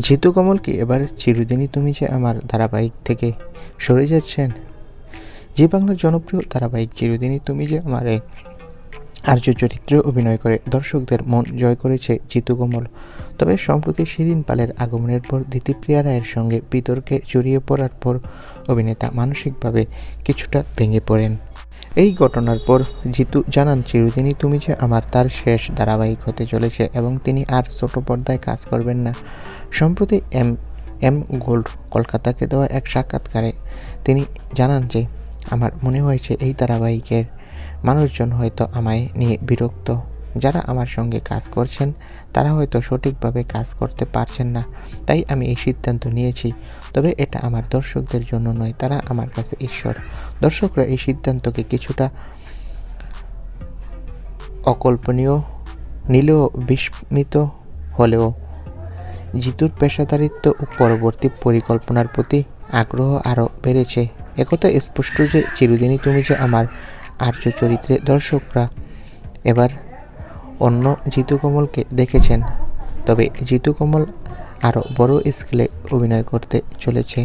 জিতু কমল কি এবার চিরদিনই তুমি যে আমার ধারাবাহিক থেকে সরে যাচ্ছেন? যে বাংলার জনপ্রিয় ধারাবাহিক চিরদিনই তুমি যে আমার আর্য চরিত্রে অভিনয় করে দর্শকদের মন জয় করেছে জিতু কমল। তবে সম্প্রতি শিরিন পালের আগমনের পর দিতিপ্রিয়া রায়ের সঙ্গে বিতর্কে জড়িয়ে পড়ার পর অভিনেতা মানসিকভাবে কিছুটা ভেঙে পড়েন। এই ঘটনার পর জিতু জানান, চিরদিনই তুমি যে আমার তার শেষ ধারাবাহিক হতে চলেছে এবং তিনি আর ছোট পর্দায় কাজ করবেন না। সম্প্রতি এম এম গোল্ড কলকাতাকে দেওয়া এক সাক্ষাৎকারে তিনি জানান যে, আমার মনে হয়েছে এই ধারাবাহিকের মানুষজন হয়তো আমায় নিয়ে বিরক্ত যারা আমার সঙ্গে কাজ করছেন, তারা হয়তো সঠিকভাবে কাজ করতে পারছেন না। তাই আমি এই সিদ্ধান্ত নিয়েছি। তবে এটা আমার দর্শকদের জন্য নয়, তারা আমার কাছে ঈশ্বর। দর্শকরা এই সিদ্ধান্তকে কিছুটা অকল্পনীয়, নিলেও বিস্মিত হলেও জিতুর পেশাদারিত্ব ও পরবর্তী পরিকল্পনার প্রতি আগ্রহ আরও বেড়েছে। একথা স্পষ্ট যে, চিরদিনই তুমি যে আমার আর্য চরিত্রে দর্শকরা এবার অন্য জিতু কমলকে দেখেছেন তবে জিতু কমল আরও বড় স্কেলে অভিনয় করতে চলেছে।